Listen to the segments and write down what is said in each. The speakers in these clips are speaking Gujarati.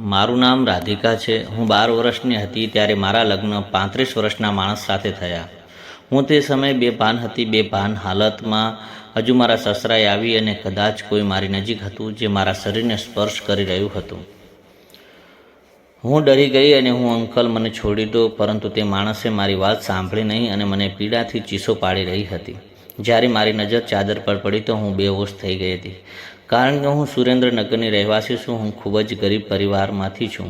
મારું નામ રાધિકા છે. હું બાર વર્ષની હતી ત્યારે મારા લગ્ન પાંત્રીસ વર્ષના માણસ સાથે થયા. હું તે સમયે બેભાન હતી બેભાન હાલતમાં. હજુ મારા સસરાએ આવી અને કદાચ કોઈ મારી નજીક હતું જે મારા શરીરને સ્પર્શ કરી રહ્યું હતું. હું ડરી ગઈ અને હું અંકલ મને છોડી દો, પરંતુ તે માણસે મારી વાત સાંભળી નહીં અને મને પીડાથી ચીસો પાડી રહી હતી. જ્યારે મારી નજર ચાદર પર પડી તો હું બેહોશ થઈ ગઈ હતી. કારણ કે હું સુરેન્દ્રનગરની રહેવાસી છું, હું ખૂબ જ ગરીબ પરિવારમાંથી છું.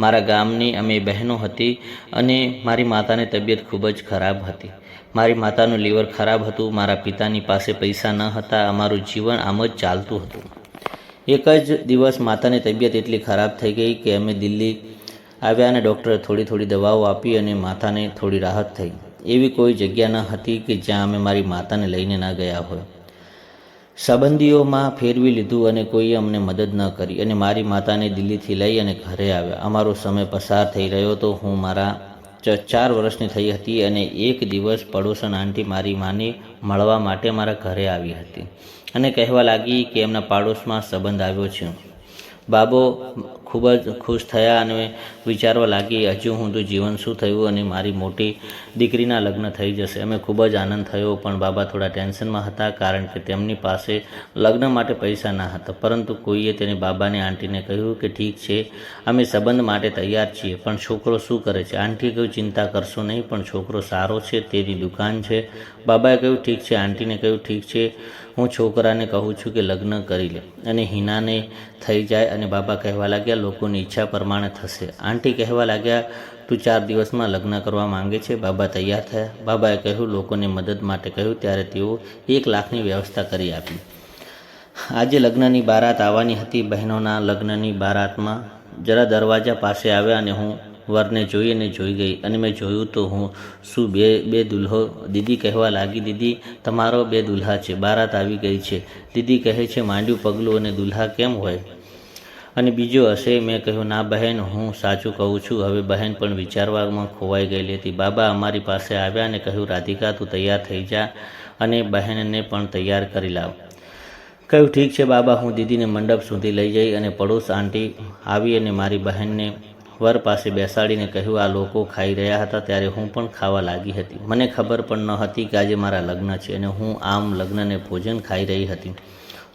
મારા ગામની અમે બહેનો હતી અને મારી માતાની તબિયત ખૂબ જ ખરાબ હતી. મારી માતાનું લીવર ખરાબ હતું, મારા પિતાની પાસે પૈસા ન હતા, અમારું જીવન આમ જ ચાલતું હતું. એક જ દિવસ માતાની તબિયત એટલી ખરાબ થઈ ગઈ કે અમે દિલ્હી આવ્યા અને ડૉક્ટરે થોડી થોડી દવાઓ આપી અને માતાને થોડી રાહત થઈ. એવી કોઈ જગ્યા ન હતી કે જ્યાં અમે મારી માતાને લઈને ન ગયા હોય. સંબંધીઓમાં ફેરવી લીધું અને કોઈએ અમને મદદ ન કરી અને મારી માતાને દિલ્હીથી લઈ અને ઘરે આવ્યા. અમારો સમય પસાર થઈ રહ્યો હતો હું મારા ચાર વર્ષની થઈ હતી અને એક દિવસ પડોશન આંટી મારી માને મળવા માટે મારા ઘરે આવી હતી અને કહેવા લાગી કે એમના પાડોશમાં સંબંધ આવ્યો છે. બાબો ખૂબ જ ખુશ થયા અને વિચારવા લાગી, હજુ હું તો જીવન શું થયું અને મારી મોટી દીકરીના લગ્ન થઈ જશે. અમે ખૂબ જ આનંદ થયો, પણ બાબા થોડા ટેન્શનમાં હતા કારણ કે તેમની પાસે લગ્ન માટે પૈસા ના હતા. પરંતુ કોઈએ તેને બાબાને, આંટીને કહ્યું કે, ઠીક છે, અમે સંબંધ માટે તૈયાર છીએ, પણ છોકરો શું કરે છે? આંટીએ કહ્યું ચિંતા કરશો નહીં, પણ છોકરો સારો છે, તેની દુકાન છે. બાબાએ કહ્યું, ઠીક છે. આંટીને કહ્યું, ઠીક છે, હું છોકરાને કહું છું કે લગ્ન કરી લે. અને હિનાને થઈ જાય અને બાબા કહેવા લાગ્યા લોકોની ઈચ્છા પ્રમાણે થશે. આંટી કહેવા લાગ્યા, તું ચાર દિવસમાં લગ્ન કરવા માંગે છે? બાબા તૈયાર થયા. બાબાએ કહ્યું, લોકોને મદદ માટે કહ્યું, ત્યારે તેઓ એક લાખની વ્યવસ્થા કરી આપી. આજે લગ્નની બારાત આવવાની હતી. બહેનોના લગ્નની બારાતમાં જરા દરવાજા પાસે આવ્યા અને હું વરને જોઈ અને જોઈ ગઈ. અને મેં જોયું તો હું, શું બે બે દુલ્હો? દીદી કહેવા લાગી, દીદી, તમારો બે દુલ્હા છે. બારાત આવી ગઈ છે. દીદી કહે છે, માંડ્યું પગલું અને દુલ્હા કેમ હોય? અને બીજો હશે, મેં કહ્યું, ના બહેન, હું સાચું કહું છું. હવે બહેન પણ વિચારવામાં ખોવાઈ ગયેલી હતી. બાબા, અમારી પાસે આવ્યા અને કહ્યું, રાધિકા, તું તૈયાર થઈ જા અને બહેનને પણ તૈયાર કરી લાવ કહ્યું, ઠીક છે બાબા, હું દીદીને મંડપ સુધી લઈ જઈ અને પડોશ આંટી આવી અને મારી બહેનને વર પાસે બેસાડીને કહ્યું, આ લોકો ખાઈ રહ્યા હતા ત્યારે હું પણ ખાવા લાગી હતી. મને ખબર પણ ન હતી કે આજે મારા લગ્ન છે અને હું આમ લગ્નને ભોજન ખાઈ રહી હતી.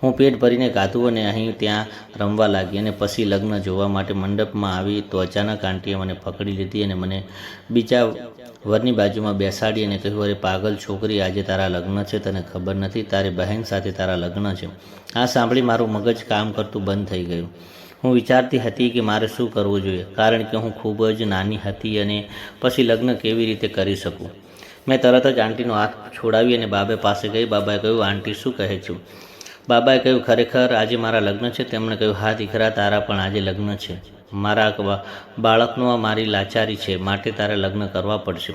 હું પેટ ભરીને ગાધું અને અહીં ત્યાં રમવા લાગી અને પછી લગ્ન જોવા માટે મંડપમાં આવી તો અચાનક આંટીએ મને પકડી લીધી અને મને બીજા વરની બાજુમાં બેસાડી અને કહ્યું, અરે પાગલ છોકરી, આજે તારા લગ્ન છે, તને ખબર નથી, તારી બહેન સાથે તારા લગ્ન છે. આ સાંભળી મારું મગજ કામ કરતું બંધ થઈ ગયું. હું વિચારતી હતી કે મારે શું કરવું જોઈએ, કારણ કે હું ખૂબ જ નાની હતી અને પછી લગ્ન કેવી રીતે કરી શકું. મેં તરત જ આંટીનો હાથ છોડાવી અને બાબે પાસે ગઈ. બાબાએ કહ્યું, આંટી, શું કહે છું? બાબાએ કહ્યું, ખરેખર આજે મારા લગ્ન છે. તેમણે કહ્યું, હા દીકરા, તારા પણ આજે લગ્ન છે. મારા બાળકનું આ મારી લાચારી છે. માટે તારે લગ્ન કરવા પડશે.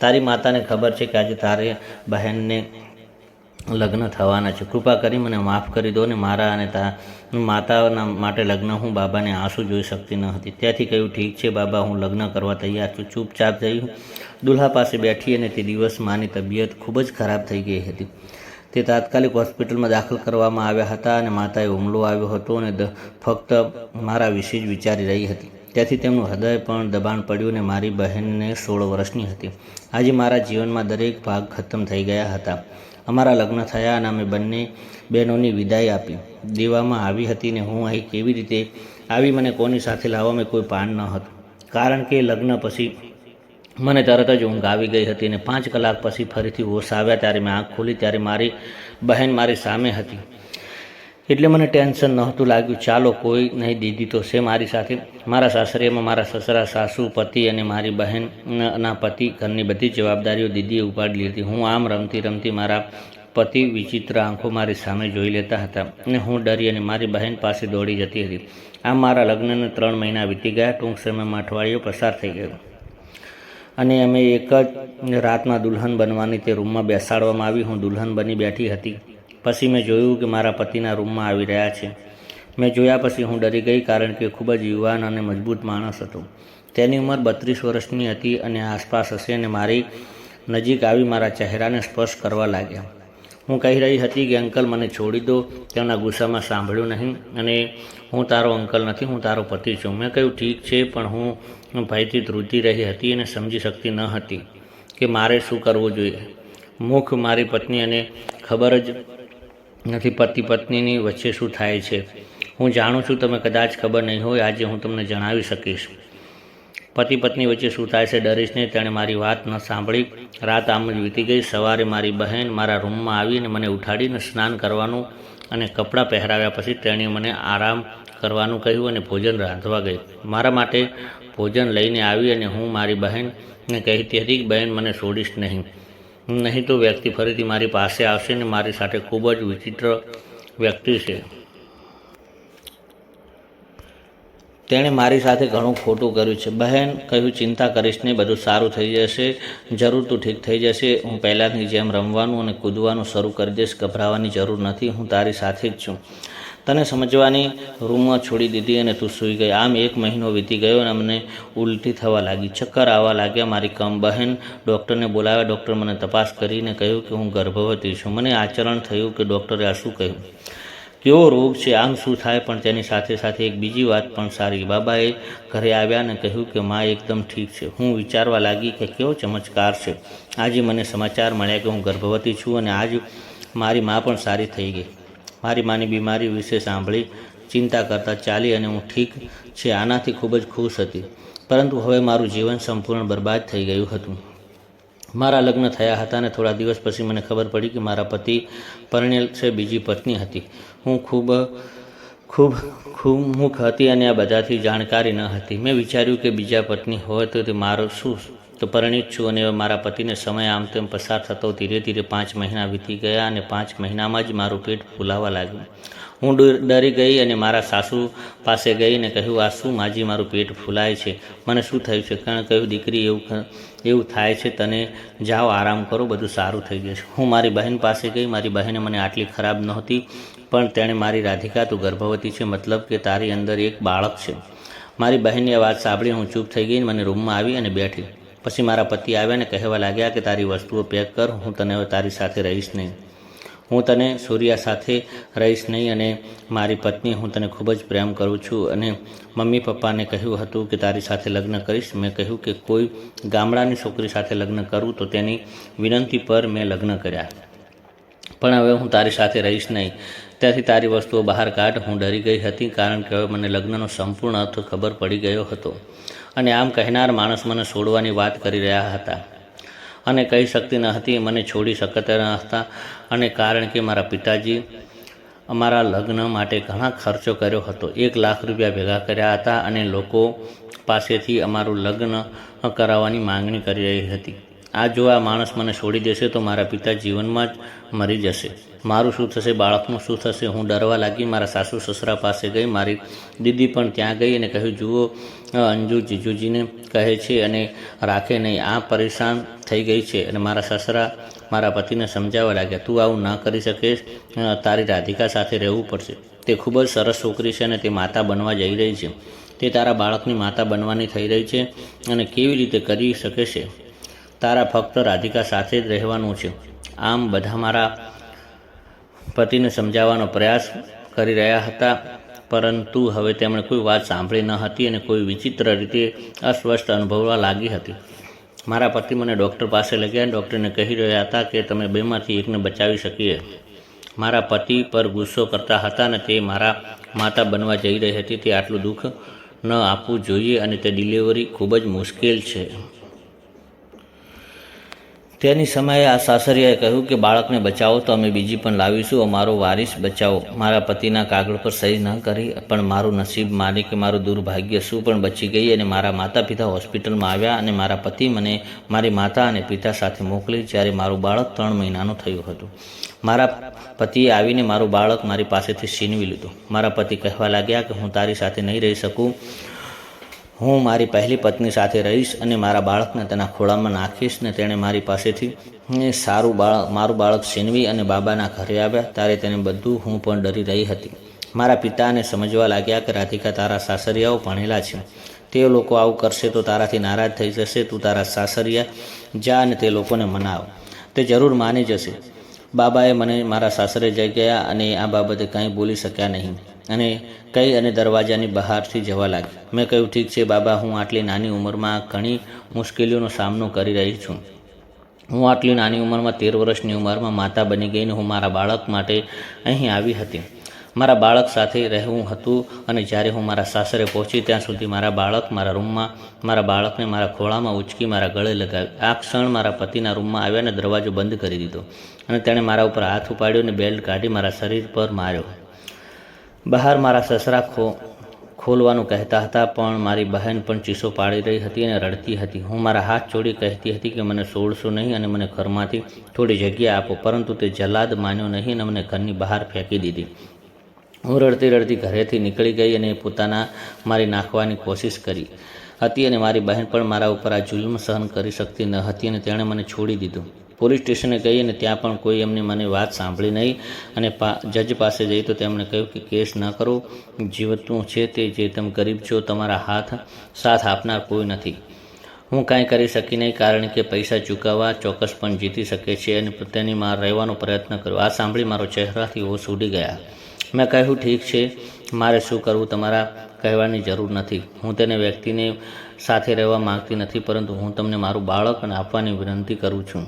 તારી માતાને ખબર છે કે આજે તારે બહેનને લગ્ન થવાના છે. કૃપા કરી મને માફ કરી દો ને મારા અને તા, માતાના માટે લગ્ન હું બાબાને આંસુ જોઈ શકતી ન હતી. ત્યાંથી કહ્યું, ઠીક છે બાબા, હું લગ્ન કરવા તૈયાર છું. ચૂપચાપ જઈ દુલ્હા પાસે બેઠી અને તે દિવસ માની તબિયત ખૂબ જ ખરાબ થઈ ગઈ હતી. તે તાત્કાલિક હોસ્પિટલમાં દાખલ કરવામાં આવ્યા હતા અને માતાએ હુમલો આવ્યો હતો અને ફક્ત મારા વિશે જ વિચારી રહી હતી. ત્યાંથી તેમનું હૃદય પણ દબાણ પડ્યું અને મારી બહેનને સોળ વર્ષની હતી. આજે મારા જીવનમાં દરેક ભાગ ખતમ થઈ ગયા હતા. અમારા લગ્ન થયા અને અમે બંને બહેનોની વિદાય આપી. દેવામાં આવી હતી ને હું અહીં કેવી રીતે આવી, મને કોની સાથે લાવવા મેં કોઈ પાન ન હતું. કારણ કે લગ્ન પછી મને તરત જ ઊંઘ આવી ગઈ હતી અને પાંચ કલાક પછી ફરીથી હોશ આવ્યા ત્યારે મેં આંખ ખોલી ત્યારે મારી બહેન મારી સામે હતી. એટલે મને ટેન્શન નહોતું લાગ્યું, ચાલો કોઈ નહીં દીદી તો છે મારી સાથે. મારા સાસરીમાં મારા સસરા, સાસુ, પતિ અને મારી બહેનના પતિ ઘરની બધી જવાબદારીઓ દીદીએ ઉપાડી લીધી. હું આમ રમતી રમતી મારા પતિ વિચિત્ર આંખો મારી સામે જોઈ લેતા હતા અને હું ડરી અને મારી બહેન પાસે દોડી જતી હતી. આમ મારા લગ્નને ત્રણ મહિના વીતી ગયા. ટૂંક સમયમાં અઠવાડિયું પસાર થઈ ગયું. અને અમે એક જ રાતમાં દુલ્હન બનવાની તે રૂમમાં બેસાડવામાં આવી. હું દુલ્હન બની બેઠી હતી. પછી મેં જોયું કે મારા પતિના રૂમમાં આવી રહ્યા છે. મેં જોયા પછી હું ડરી ગઈ કારણ કે ખૂબ જ યુવાન અને મજબૂત માણસ હતો. તેની ઉંમર બત્રીસ વર્ષની હતી અને આસપાસ હશે અને મારી નજીક આવી મારા ચહેરાને સ્પર્શ કરવા લાગ્યા. હું કહી રહી હતી કે, અંકલ, મને છોડી દો. તેમના ગુસ્સામાં સાંભળ્યું નહીં અને હું તારો અંકલ નથી, હું તારો પતિ છું. મેં કહ્યું, ઠીક છે, પણ હું ભયથી ધ્રુજી રહી હતી અને સમજી શકતી ન હતી કે મારે શું કરવું જોઈએ. મુખ મારી પત્ની અને ખબર જ નથી પતિ પત્નીની વચ્ચે શું થાય છે. હું જાણું છું તમે કદાચ ખબર નહીં હોય, આજે હું તમને જણાવી શકીશ. પતિ પત્ની વચ્ચે શું થાય છે ડરીશ નહીં, તેણે મારી વાત ન સાંભળી. રાત આમ જ વીતી ગઈ. સવારે મારી બહેન મારા રૂમમાં આવીને મને ઉઠાડીને સ્નાન કરવાનું અને કપડાં પહેરાવ્યા પછી તેણે મને આરામ કરવાનું કહ્યું અને ભોજન રાંધવા ગઈ. મારા માટે ભોજન લઈને આવી અને હું મારી બહેનને કહેતી હતી કે બહેન, મને છોડીશ નહીં. નહીં તો વ્યક્તિ ફરીથી મારી પાસે આવશે ને મારી સાથે ખૂબ જ વિચિત્ર વ્યક્તિ છે. તેણે મારી સાથે ઘણું ખોટું કર્યું છે. બહેન, કહ્યું, ચિંતા કરીશ નહીં, બધું સારું થઈ જશે. જરૂર તું ઠીક થઈ જશે. હું પહેલાંની જેમ રમવાનું અને કૂદવાનું શરૂ કરી દઈશ, ગભરાવાની જરૂર નથી. હું તારી સાથે જ છું. તને સમજવાની રૂમમાં છોડી દીધી અને તું સૂઈ ગઈ. આમ એક મહિનો વીતી ગયો અને અમને ઉલટી થવા લાગી. ચક્કર આવવા લાગ્યા મારી કમ બહેન. ડૉક્ટરને બોલાવ્યા. ડૉક્ટર મને તપાસ કરીને કહ્યું કે હું ગર્ભવતી છું. મને આચરણ થયું કે ડૉક્ટરે આ શું કહ્યું? કેવો રોગ છે, આમ શું થાય? પણ તેની સાથે સાથે એક બીજી વાત પણ સારી. બાબાએ ઘરે આવ્યા અને કહ્યું કે, મા, એકદમ ઠીક છે. હું વિચારવા લાગી કે કેવો ચમત્કાર છે. આજે મને સમાચાર મળ્યા કે હું ગર્ભવતી છું અને આજ મારી મા પણ સારી થઈ ગઈ. મારી માની બીમારી વિશે સાંભળી, ચિંતા કરતાં ચાલી અને હું ઠીક છે. આનાથી ખૂબ જ ખુશ હતી. પરંતુ હવે મારું જીવન સંપૂર્ણ બરબાદ થઈ ગયું હતું. મારા લગ્ન થયા હતા અને થોડા દિવસ પછી મને ખબર પડી કે મારા પતિ પરણેલ છે, બીજી પત્ની હતી. હું ખૂબ ખૂબ ખૂબ મુખ હતી અને આ બધાથી જાણકારી ન હતી. મેં વિચાર્યું કે બીજા પત્ની હોય તો તે મારો શું તો પરિણિત છું અને મારા પતિને સમય આમ તેમ પસાર થતો ધીરે ધીરે પાંચ મહિના વીતી ગયા અને પાંચ મહિનામાં જ મારું પેટ ફૂલાવા લાગ્યું. હું ડર- ગઈ અને મારા સાસુ પાસે ગઈ અને કહ્યું, આ શું માજી મારું પેટ ફૂલાય છે? મને શું થયું છે? કારણ કહ્યું, દીકરી, એવું એવું થાય છે, તને જાઓ, આરામ કરો, બધું સારું થઈ જશે. હું મારી બહેન પાસે ગઈ, મારી બહેને મને આટલી ખરાબ નહોતી, પણ તેણે મારી રાધિકા, તું ગર્ભવતી છે, મતલબ કે તારી અંદર એક બાળક છે. મારી બહેનની આ વાત સાંભળી હું ચૂપ થઈ ગઈ અને મને રૂમમાં આવી અને બેઠી. પછી મારા પતિ આવ્યા ને કહેવા લાગ્યા કે તારી વસ્તુઓ પેક કર, હું તને હવે તારી સાથે રહીશ નહીં. હું તને, સૂર્યા સાથે રહીશ નહીં અને મારી પત્ની, હું તને ખૂબ જ પ્રેમ કરું છું અને મમ્મી પપ્પાને કહ્યું હતું કે તારી સાથે લગ્ન કરીશ. મેં કહ્યું કે કોઈ ગામડાની છોકરી સાથે લગ્ન કરું તો તેની વિનંતી પર મેં લગ્ન કર્યા. પણ હવે હું તારી સાથે રહીશ નહીં. ત્યાંથી તારી વસ્તુઓ બહાર કાઢ. હું ડરી ગઈ હતી કારણ કે હવે મને લગ્નનો સંપૂર્ણ અર્થ ખબર પડી ગયો હતો. અને આમ કહેનાર માણસ મને છોડવાની વાત કરી રહ્યા હતા. અને કહી શકતી ન હતી, મને છોડી શકતા ન હતા. અને કારણ કે મારા પિતાજી અમારા લગ્ન માટે ઘણા ખર્ચો કર્યો હતો. એક લાખ રૂપિયા ભેગા કર્યા હતા અને લોકો પાસેથી અમારું લગ્ન કરાવવાની માંગણી કરી રહી હતી. આ જો આ માણસ મને છોડી દેશે તો મારા પિતા જીવનમાં જ મરી જશે. મારું શું થશે બાળકનું શું થશે હું ડરવા લાગી મારા સાસુ સસરા પાસે ગઈ મારી દીદી પણ ત્યાં ગઈ અને કહ્યું જુઓ અંજુ જીજુજીને કહે છે અને રાખે નહીં આ પરેશાન થઈ ગઈ છે. અને મારા સસરા મારા પતિને સમજાવવા લાગ્યા તું આવું ના કરી શકીશ અ, તારી રાધિકા સાથે રહેવું પડશે. તે ખૂબ જ સરસ છોકરી છે અને તે માતા બનવા જઈ રહી છે. તે તારા બાળકની માતા બનવાની થઈ રહી છે અને કેવી રીતે કરી શકે છે? તારા ફક્ત રાધિકા સાથે જ રહેવાનું છે. આમ બધા મારા પતિને સમજાવવાનો પ્રયાસ કરી રહ્યા હતા, પરંતુ હવે તેમણે કોઈ વાત સાંભળી ન હતી અને કોઈ વિચિત્ર રીતે અસ્વસ્થ અનુભવવા લાગી હતી. મારા પતિ મને ડૉક્ટર પાસે લઈ ગયા ડૉક્ટરને કહી રહ્યા હતા કે તમે બેમાંથી એકને બચાવી શકીએ. મારા પતિ પર ગુસ્સો કરતા હતા અને તે મારા માતા બનવા જઈ રહી હતી. તે આટલું દુઃખ ન આપવું જોઈએ અને તે ડિલિવરી ખૂબ જ મુશ્કેલ છે. તેની સમયે આ સાસરિયાએ કહ્યું કે, બાળકને બચાવો, તો અમે બીજી પણ લાવીશું. અમારો વારિસ બચાવો. મારા પતિના કાગળ પર સહી ન કરી, પણ મારું નસીબ માની કે મારું દુર્ભાગ્ય શું પણ બચી ગઈ અને મારા માતા પિતા હોસ્પિટલમાં આવ્યા અને મારા પતિ મને મારી માતા અને પિતા સાથે મોકલી જ્યારે મારું બાળક ત્રણ મહિનાનું થયું હતું. મારા પતિએ આવીને મારું બાળક મારી પાસેથી છીનવી લીધું. મારા પતિ કહેવા લાગ્યા કે, હું તારી સાથે નહીં રહી શકું. હું મારી પહેલી પત્ની સાથે રહીશ અને મારા બાળકને તેના ખોળામાં નાખીશ ને તેણે મારી પાસેથી સારું બાળક મારું બાળક છીનવી અને બાબાના ઘરે આવ્યા ત્યારે તેને બધું હું પણ ડરી રહી હતી. મારા પિતાને સમજવા લાગ્યા કે રાધિકા તારા સાસરિયાઓ ભણેલા છે. તે લોકો આવું કરશે તો તારાથી નારાજ થઈ જશે, તું તારા સાસરિયા જા અને તે લોકોને મનાવ. તે જરૂર માની જશે. બાબાએ મને, મારા સાસરે જઈ ગયા અને આ બાબતે કંઈ બોલી શક્યા નહીં. અને કઈ અને દરવાજાની બહારથી જવા લાગી. મેં કહ્યું, ઠીક છે બાબા, હું આટલી નાની ઉંમરમાં ઘણી મુશ્કેલીઓનો સામનો કરી રહી છું. હું આટલી નાની ઉંમરમાં તેર વર્ષની ઉંમરમાં માતા બની ગઈને હું મારા બાળક માટે અહીં આવી હતી. મારા બાળક સાથે રહેવું હતું અને જ્યારે હું મારા સાસરે પહોંચી, ત્યાં સુધી મારા બાળક મારા રૂમમાં, મારા બાળકને મારા ખોળામાં ઉચકી, મારા ગળે લગાવી, આ ક્ષણ મારા પતિના રૂમમાં આવ્યા અને દરવાજો બંધ કરી દીધો. અને તેણે મારા ઉપર હાથ ઉપાડ્યો અને બેલ્ટ કાઢી મારા શરીર પર માર્યો. બહાર મારા સસરા ખો, ખોલવાનું કહેતા હતા, પણ મારી બહેન પણ ચીસો પાડી રહી હતી અને રડતી હતી. હું મારા હાથ છોડી કહેતી હતી કે મને છોડશો નહીં અને મને ઘરમાંથી થોડી જગ્યા આપો, પરંતુ તે જલાદ માન્યો નહીં અને મને ઘરની બહાર ફેંકી દીધી. હું રડતી રડતી ઘરેથી નીકળી ગઈ અને પોતાના, મારી નાખવાની કોશિશ કરી હતી અને મારી બહેન પણ મારા ઉપર આ જુલ્મ સહન કરી શકતી ન હતી અને તેણે મને છોડી દીધું. પોલીસ સ્ટેશને ગઈ અને ત્યાં પણ કોઈ એમની મને વાત સાંભળી નહીં. અને જજ પાસે જઈ તો તેમણે કહ્યું કે કેસ ન કરો. જીવતું છે તે જે તમે ગરીબ છો, તમારા હાથ સાથ આપનાર કોઈ નથી. હું કાંઈ કરી શકી નહીં કારણ કે પૈસા ચૂકવવા ચોક્કસ પણ જીતી શકે છે અને તેની માર રહેવાનો પ્રયત્ન કર્યો આ સાંભળી મારો ચહેરાથી હોશ ઉડી ગયા. મેં કહ્યું, ઠીક છે, મારે શું કરવું તમારા કહેવાની જરૂર નથી. હું તેને વ્યક્તિને સાથે રહેવા માંગતી નથી, પરંતુ હું તમને મારું બાળક અને આપવાની વિનંતી કરું છું.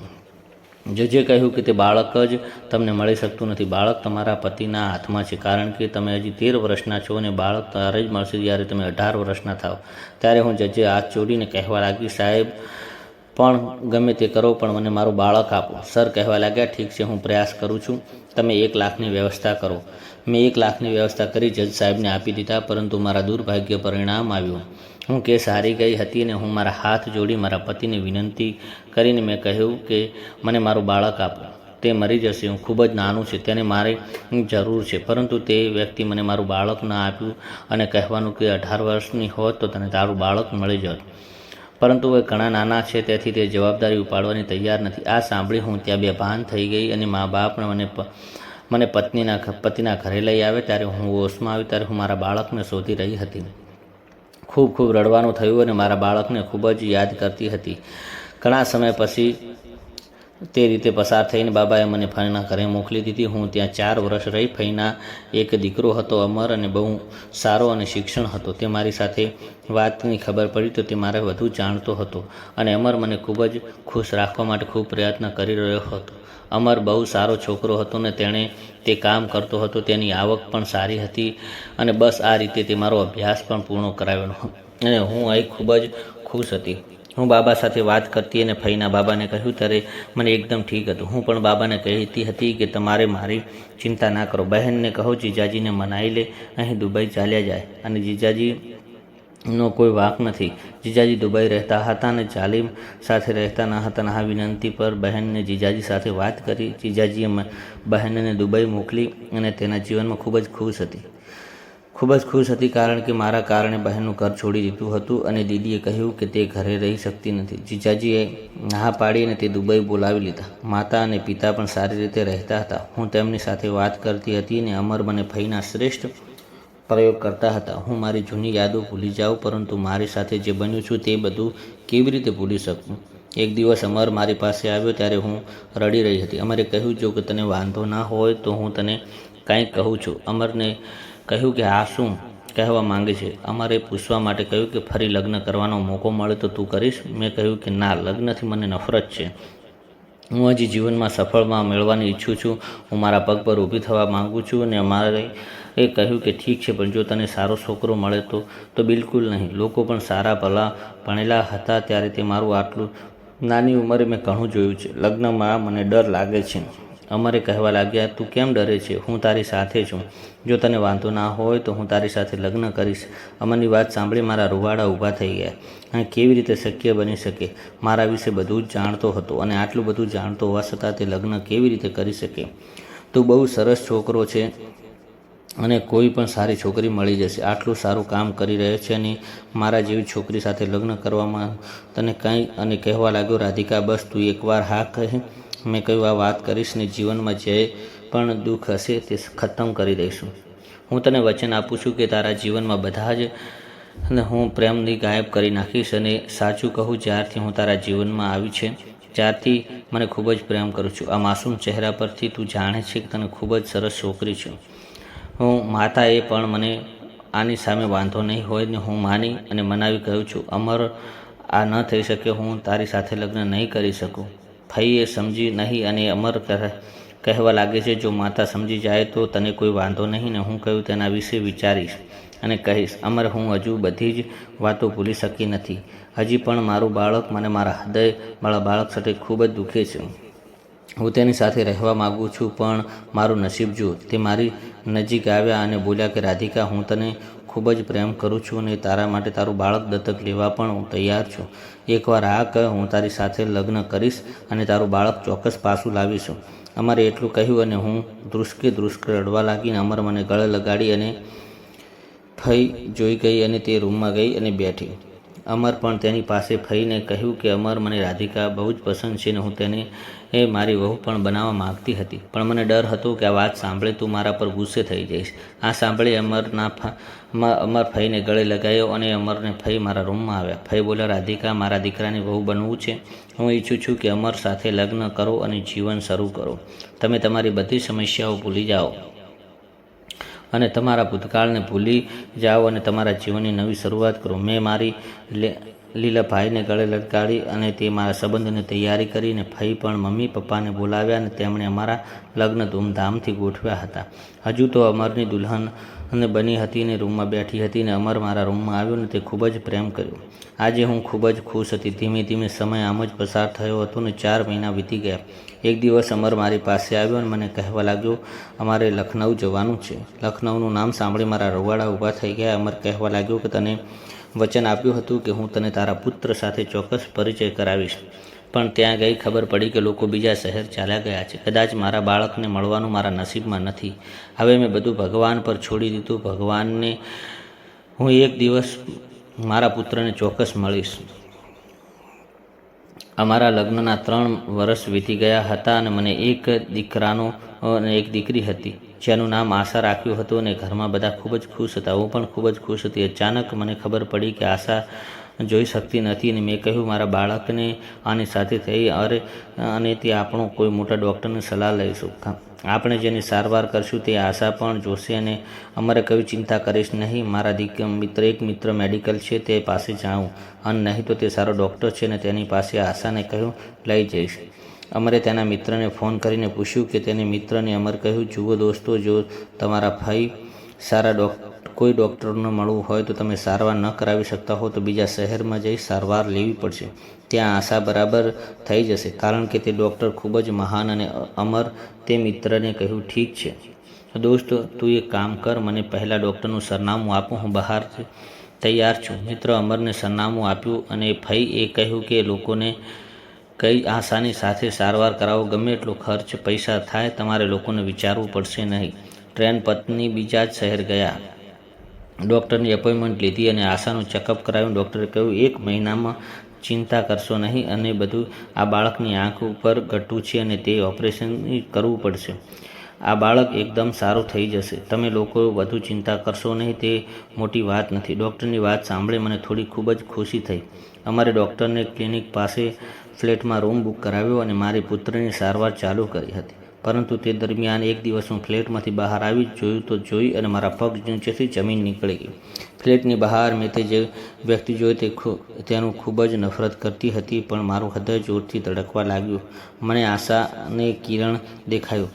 જજે કહ્યું કે તે બાળક જ તમને મળી શકતું નથી. બાળક તમારા પતિના હાથમાં છે. કારણ કે તમે હજી તેર વર્ષના છો અને બાળક ત્યારે જ મળશે જ્યારે તમે અઢાર વર્ષના થાવ. ત્યારે હું જજે હાથ જોડીને કહેવા લાગી, સાહેબ, પણ ગમે તે કરો, પણ મને મારું બાળક આપો. સર કહેવા લાગ્યા, ઠીક છે, હું પ્રયાસ કરું છું. તમે એક લાખની વ્યવસ્થા કરો. મેં એક લાખની વ્યવસ્થા કરી, જજ સાહેબને આપી દીધા, પરંતુ મારા દુર્ભાગ્ય પરિણામ આવ્યું. હું કેસ હારી ગઈ હતી અને હું મારા હાથ જોડી મારા પતિને વિનંતી કરીને મેં કહ્યું કે મને મારું બાળક આપો. તે મરી જશે, હું ખૂબ જ નાનું છે, તેને મારે જરૂર છે. પરંતુ તે વ્યક્તિ મને મારું બાળક ન આપ્યું અને કહેવાનું કે અઢાર વર્ષની હોત તો તને તારું બાળક મળી જત. પરંતુ એ ઘણા નાના છે, તેથી તે જવાબદારી ઉપાડવાની તૈયાર નથી. આ સાંભળી હું ત્યાં બેભાન થઈ ગઈ અને મા બાપને મને મને પત્નીના પતિના ઘરે લઈ આવે. ત્યારે હું હોશમાં આવી, ત્યારે હું મારા બાળકને શોધી રહી હતી. ખૂબ ખૂબ રડવાનું થયું અને મારા બાળકને ખૂબ જ યાદ કરતી હતી. ઘણા સમય પછી તે રીતે પસાર થઈને બાબાએ મને ફઈના ઘરે મોકલી દીધી. હું ત્યાં ચાર વર્ષ રહી ફઈના એક દીકરો હતો, અમર અને બહુ સારો અને શિક્ષણ હતો. તે મારી સાથે વાતની ખબર પડી તો તે મારે વધુ જાણતો હતો અને અમર મને ખૂબ જ ખુશ રાખવા માટે ખૂબ પ્રયત્ન કરી રહ્યો હતો. અમર બહુ સારો છોકરો હતો ને તેણે તે કામ કરતો હતો, તેની આવક પણ સારી હતી અને બસ આ રીતે તે મારો અભ્યાસ પણ પૂર્ણ કરાવ્યો અને હું અહીં ખૂબ જ ખુશ હતી. હું બાબા સાથે વાત કરતી અને ફઈના બાબાને કહ્યું ત્યારે મને એકદમ ઠીક હતું. હું પણ બાબાને કહેતી હતી કે, તમારે મારી ચિંતા ના કરો. બહેનને કહો, જીજાજીને મનાઈ લે. અહીં દુબઈ ચાલ્યા જાય. અને જીજાજી નો કોઈ વાંક નથી. જીજાજી દુબઈ રહેતા હતા અને જાલિમ સાથે રહેતા ન હતા અને આ વિનંતી પર બહેનને જીજાજી સાથે વાત કરી. જીજાજીએ બહેનને દુબઈ મોકલી અને તેના જીવનમાં ખૂબ જ ખુશ હતી. ખૂબ જ ખુશ હતી કારણ કે મારા કારણે બહેનનું ઘર છોડી દીધું હતું અને દીદીએ કહ્યું કે તે ઘરે રહી શકતી નથી. જીજાજીએ નાહા પાડીને તે દુબઈ બોલાવી લીધા. માતા અને પિતા પણ સારી રીતે રહેતા હતા. હું તેમની સાથે વાત કરતી હતી અને અમર મને ફઈના શ્રેષ્ઠ પ્રયોગ કરતા હતા. હું મારી જૂની યાદો ભૂલી જાઉં, પરંતુ મારી સાથે જે બન્યું છું તે બધું કેવી રીતે ભૂલી શકું? એક દિવસ અમર મારી પાસે આવ્યો ત્યારે હું રડી રહી હતી. અમરે કહ્યું, જો કે તને વાંધો ના હોય, તો હું તને કાંઈ કહું છું. અમરને કહ્યું કે આ શું? કહેવા માંગે છે. અમારે પૂછવા માટે કહ્યું કે, ફરી લગ્ન કરવાનો મોકો મળે તો તું કરીશ? મેં કહ્યું કે, ના લગ્નથી મને નફરત છે. હું હજી જીવનમાં સફળમાં મેળવવાની ઈચ્છું છું. હું મારા પગ પર ઊભી થવા માગું છું અને અમારે એ કહ્યું કે ઠીક છે, પણ જો તને સારો છોકરો મળે તો તો બિલકુલ નહીં. લોકો પણ સારા ભલા ભણેલા હતા ત્યારે તે મારું આટલું નાની ઉંમરે મેં ઘણું જોયું છે. લગ્નમાં મને ડર લાગે છે. અમારે કહેવા લાગ્યા, તું કેમ ડરે છે? હું તારી સાથે છું જો તને વાંધો ના હોય તો હું તારી સાથે લગ્ન કરીશ. અમરની વાત સાંભળી મારા રૂવાડા ઊભા થઈ ગયા. અને કેવી રીતે શક્ય બની શકે? મારા વિશે બધું જ જાણતો હતો અને આટલું બધું જાણતો હોવા છતાં તે લગ્ન કેવી રીતે કરી શકે? તું બહુ સરસ છોકરો છે. અને કોઈ પણ સારી છોકરી મળી જશે. આટલું સારું કામ કરી રહ્યો છે અને મારા જેવી છોકરી સાથે લગ્ન કરવામાં તને કંઈ અને કહેવા લાગ્યો, રાધિકા, બસ તું એકવાર હા કહે. મેં કહ્યું, આ વાત કરીશ ને જીવનમાં જે પણ દુઃખ હશે તે ખતમ કરી દઈશું. હું તને વચન આપું છું કે તારા જીવનમાં બધા જ અને હું પ્રેમની ગાયબ કરી નાખીશ અને સાચું કહું, જ્યારથી હું તારા જીવનમાં આવી છે, જ્યારથી મને ખૂબ જ પ્રેમ કરું છું. આ માસૂમ ચહેરા પરથી તું જાણે છે કે તને ખૂબ જ સરસ છોકરી છું. હું માતાએ પણ મને આની સામે વાંધો નહીં હોય ને હું માની અને મનાવી કહું છું, અમર આ ન થઈ શકે, હું તારી સાથે લગ્ન નહીં કરી શકું. ફઈએ સમજી નહીં અને અમર કહે- કહેવા લાગે છે, જો માતા સમજી જાય તો તને કોઈ વાંધો નહીં ને હું કહ્યું તેના વિશે વિચારીશ અને કહીશ, અમર, હું હજુ બધી જ વાતો ભૂલી શકી નથી. હજી પણ મારું બાળક મને મારા હૃદય, મારા બાળક સાથે ખૂબ જ દુખે છે. હું તેની સાથે રહેવા માગું છું, પણ મારું નસીબ જુઓ. તે મારી નજીક આવ્યા અને બોલ્યા કે, રાધિકા, હું તને ખૂબ જ પ્રેમ કરું છું અને તારા માટે તારું બાળક દત્તક લેવા પણ હું તૈયાર છું. એકવાર આ કહ, હું તારી સાથે લગ્ન કરીશ અને તારું બાળક ચોક્કસ પાછું લાવીશું. અમારે એટલું કહ્યું અને હું ધ્રુસકે ધ્રુસકે રડવા લાગીને અમર મને ગળે લગાડી અને થઈ જોઈ ગઈ અને તે રૂમમાં ગઈ અને બેઠી. અમર પણ તેની પાસે ફઈને કહ્યું કે, અમર, મને રાધિકા બહુ જ પસંદ છે ને હું તેને, એ મારી વહુ પણ બનાવવા માગતી હતી. પણ મને ડર હતો કે આ વાત સાંભળે તું મારા પર ગુસ્સે થઈ જઈશ. આ સાંભળી અમરના અમર ફઈને ગળે લગાવ્યો અને અમરને ફઈ મારા રૂમમાં આવ્યા. ફઈ બોલ્યા, રાધિકા, મારા દીકરાની વહુ બનવું છે. હું ઈચ્છું છું કે અમર સાથે લગ્ન કરો અને જીવન શરૂ કરો. તમે તમારી બધી સમસ્યાઓ ભૂલી જાઓ. અને તમારા ભૂતકાળને ભૂલી જાઓ અને તમારા જીવનની નવી શરૂઆત કરો. મેં મારી લીલા ભાઈને ગળે લટકાડી અને તે મારા સંબંધની તૈયારી કરીને ભાઈ પણ મમ્મી પપ્પાને બોલાવ્યા અને તેમણે અમારા લગ્ન ધૂમધામથી ગોઠવ્યા હતા. હજુ તો અમરની દુલ્હન અને બની હતી ને રૂમમાં બેઠી હતી ને અમર મારા રૂમમાં આવ્યો ને તે ખૂબ જ પ્રેમ કર્યો. આજે હું ખૂબ જ ખુશ હતી. ધીમે ધીમે સમય આમ જ પસાર થયો હતો ને ચાર મહિના વીતી ગયા. એક દિવસ અમર મારી પાસે આવ્યો અને મને કહેવા લાગ્યો, અમારે લખનઉ જવાનું છે. લખનઉનું નામ સાંભળી મારા રવાડા ઊભા થઈ ગયા. અમર કહેવા લાગ્યો કે, તને વચન આપ્યું હતું કે હું તને તારા પુત્ર સાથે ચોક્કસ પરિચય કરાવીશ. પણ ત્યાં ગઈ ખબર પડી કે લોકો બીજા શહેર ચાલ્યા ગયા છે. કદાચ મારા બાળકને મળવાનું મારા નસીબમાં નથી. હવે મેં બધું ભગવાન પર છોડી દીધું. ભગવાનને હું એક દિવસ મારા પુત્રને ચોક્કસ મળીશ. અમારા લગ્નના ત્રણ વર્ષ વીતી ગયા હતા અને મને એક દીકરાનો અને એક દીકરી હતી. જેનું નામ આશા રાખ્યું હતું અને ઘરમાં બધા ખૂબ જ ખુશ હતા. હું પણ ખૂબ જ ખુશ હતી. અચાનક મને ખબર પડી કે આશા જોઈ શકતી નથી અને મેં કહ્યું, મારા બાળકને આની સાથે થઈ, અરે, અને તે આપણો કોઈ મોટા ડૉક્ટરની સલાહ લઈશું. આપણે જેની સારવાર કરશું તે આશા પણ જોશે અને અમારે કઈ ચિંતા કરીશ નહીં. મારા દીક મિત્ર, એક મિત્ર મેડિકલ છે, તે પાસે જાઉં. અને નહીં તો તે સારો ડૉક્ટર છે અને તેની પાસે આશાને કહ્યું, લઈ જઈશ. અમરે તેના મિત્રને ફોન કરીને પૂછ્યું કે તેને મિત્રને અમર કહ્યું, જુઓ દોસ્તો, જો તમારા ભાઈ સારા ડોક, કોઈ ડૉક્ટરને મળવું હોય તો તમે સારવાર ન કરાવી શકતા હો તો બીજા શહેરમાં જઈ સારવાર લેવી પડશે. ત્યાં આશા બરાબર થઈ જશે. કારણ કે તે ડૉક્ટર ખૂબ જ મહાન અને અમર તે મિત્રને કહ્યું, ઠીક છે. દોસ્તો, તું એક કામ કર, મને પહેલાં ડૉક્ટરનું સરનામું આપું, હું બહાર તૈયાર છું. મિત્ર અમરને સરનામું આપ્યું અને ફઈ એ કહ્યું કે લોકોને કઈ આશાની સાથે સારવાર કરાવો, ગમે એટલો ખર્ચ, પૈસા થાય, તમારે લોકોને વિચારવું પડશે નહીં. ટ્રેન પત્ની બીજા જ શહેર ગયા. ડૉક્ટરની એપોઇન્ટમેન્ટ લીધી અને આશાનું ચેકઅપ કરાવ્યું. ડૉક્ટરે કહ્યું, એક મહિનામાં ચિંતા કરશો નહીં. અને બધું આ બાળકની આંખ ઉપર ઘટું છે અને તે ઓપરેશન કરવું પડશે. આ બાળક એકદમ સારું થઈ જશે. તમે લોકો વધુ ચિંતા કરશો નહીં, તે મોટી વાત નથી. ડૉક્ટરની વાત સાંભળી મને થોડી ખૂબ જ ખુશી થઈ. અમારે ડૉક્ટરને ક્લિનિક પાસે ફ્લેટમાં રૂમ બુક કરાવ્યો અને મારી પુત્રની સારવાર ચાલુ કરી હતી. પરંતુ તે દરમિયાન એક દિવસ હું ફ્લેટમાંથી બહાર આવી જોયું તો જોઈ અને મારા પગ નીચેથી જમીન નીકળી ગઈ. ફ્લેટની બહાર મેં તે જે વ્યક્તિ જોઈ તે તેનું ખૂબ જ નફરત કરતી હતી, પણ મારું હૃદય જોરથી ધડકવા લાગ્યું. મને આશાને કિરણ દેખાયું.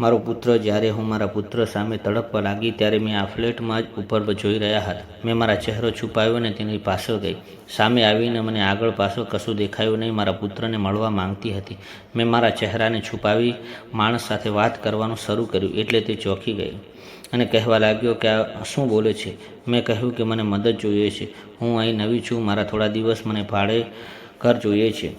મારો પુત્ર જ્યારે હું મારા પુત્ર સામે તડપવા લાગી ત્યારે મેં આ ફ્લેટમાં જ ઉપર જોઈ રહ્યા હતા. મેં મારા ચહેરો છુપાવ્યો અને તેની પાછળ ગઈ. સામે આવીને મને આગળ પાછળ કશું દેખાયું નહીં, મારા પુત્રને મળવા માંગતી હતી. મેં મારા ચહેરાને છુપાવી માણસ સાથે વાત કરવાનું શરૂ કર્યું એટલે તે ચોંકી ગઈ અને કહેવા લાગ્યો કે આ શું બોલે છે? મેં કહ્યું કે મને મદદ જોઈએ છે. હું અહીં નવી છું, મારા થોડા દિવસ મને ભાડે ઘર જોઈએ છે.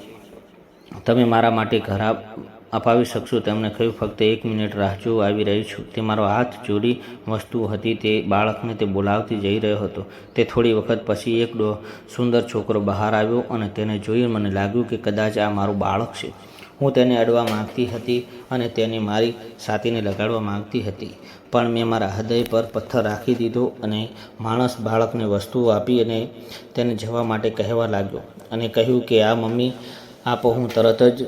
તમે મારા માટે આપ- અપાવી શકશો? તેમણે કહ્યું, ફક્ત એક મિનિટ રાહ જો આવી રહી છું. તે મારો હાથ જોડી વસ્તુ હતી. તે બાળકને તે બોલાવતી જઈ રહ્યો હતો. તે થોડી વખત પછી એક ડો સુંદર છોકરો બહાર આવ્યો અને તેને જોઈ મને લાગ્યું કે કદાચ આ મારું બાળક છે. હું તેને અડવા માંગતી હતી અને તેને મારી છાતીને લગાડવા માંગતી હતી. પણ મેં મારા હૃદય પર પથ્થર રાખી દીધો અને માણસ બાળકને વસ્તુઓ આપી અને તેને જવા માટે કહેવા લાગ્યો અને કહ્યું કે, આ મમ્મી, આપો હું તરત જ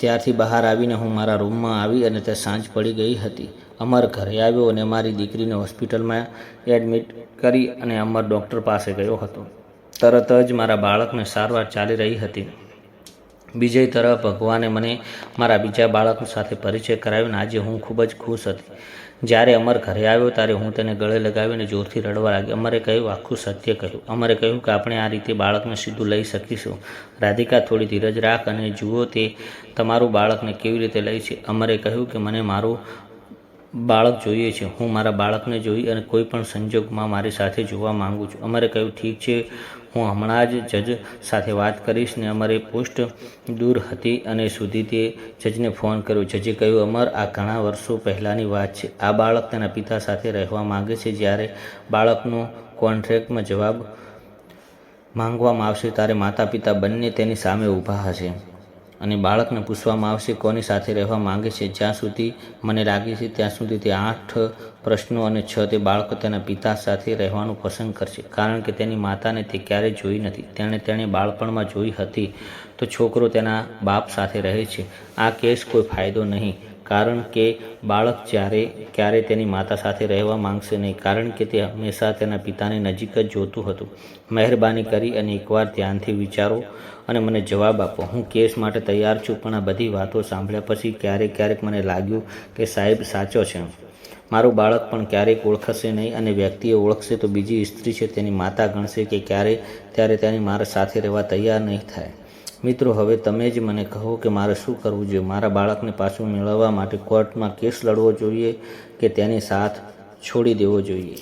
ત્યારથી બહાર આવીને હું મારા રૂમમાં આવી અને તે સાંજ પડી ગઈ હતી. અમર ઘરે આવ્યો અને મારી દીકરીને હોસ્પિટલમાં એડમિટ કરી અને અમર ડૉક્ટર પાસે ગયો હતો. તરત જ મારા બાળકને સારવાર ચાલી રહી હતી. બીજી તરફ ભગવાને મને મારા બીજા બાળક સાથે પરિચય કરાવ્યો અને આજે હું ખૂબ જ ખુશ હતી. જ્યારે અમર ઘરે આવ્યો ત્યારે હું તેને ગળે લગાવીને જોરથી રડવા લાગી અમરે કહ્યું, આખું સત્ય કહ્યું. અમરે કહ્યું કે, આપણે આ રીતે બાળકને સીધું લઈ શકીશું. રાધિકા, થોડી ધીરજ રાખ અને જુઓ તે તમારું બાળકને કેવી રીતે લઈ છે. અમરે કહ્યું કે, મને મારું બાળક જોઈએ છે. હું મારા બાળકને જોઈ અને કોઈ પણ સંજોગમાં મારી સાથે જોવા માગું છું. અમારે કહ્યું, ઠીક છે. હું હમણાં જ જજ સાથે વાત કરીશ ને અમારી પોસ્ટ દૂર હતી અને સુધી તે જજને ફોન કર્યો. જજે કહ્યું, અમર, આ ઘણા વર્ષો પહેલાંની વાત છે. આ બાળક તેના પિતા સાથે રહેવા માંગે છે. જ્યારે બાળકનો કોન્ટ્રાક્ટમાં જવાબ માંગવામાં આવશે, ત્યારે માતા પિતા બંને તેની સામે ઊભા હશે. અને બાળકને પૂછવામાં આવશે કોની સાથે રહેવા માંગે છે. જ્યાં સુધી મને લાગે છે ત્યાં સુધી તે આઠ પ્રશ્નો અને છ તે બાળકો તેના પિતા સાથે રહેવાનું પસંદ કરશે. કારણ કે તેની માતાને તે ક્યારેય જોઈ નથી. તેણે તેણે બાળપણમાં જોઈ હતી તો છોકરો તેના બાપ સાથે રહે છે. આ કેસ કોઈ ફાયદો નહીં. કારણ કે બાળક જ્યારે ક્યારે તેની માતા સાથે રહેવા માંગશે નહીં, કારણ કે તે હંમેશા તેના પિતાની નજીક જ જોતું હતું. મહેરબાની કરી અને એકવાર ધ્યાનથી વિચારો અને મને જવાબ આપો. હું કેસ માટે તૈયાર છું, પણ આ બધી વાતો સાંભળ્યા પછી ક્યારેક ક્યારેક મને લાગ્યું કે સાહેબ સાચો છે. મારું બાળક પણ ક્યારેક ઓળખશે નહીં અને વ્યક્તિએ ઓળખશે તો બીજી સ્ત્રી છે, તેની માતા ગણશે કે ક્યારે, ત્યારે તેની મારા સાથે રહેવા તૈયાર નહીં થાય. મિત્રો, હવે તમે જ મને કહો કે મારે શું કરવું જોઈએ? મારા બાળકને પાછું મેળવવા માટે કોર્ટમાં કેસ લડવો જોઈએ કે તેની સાથ છોડી દેવો જોઈએ?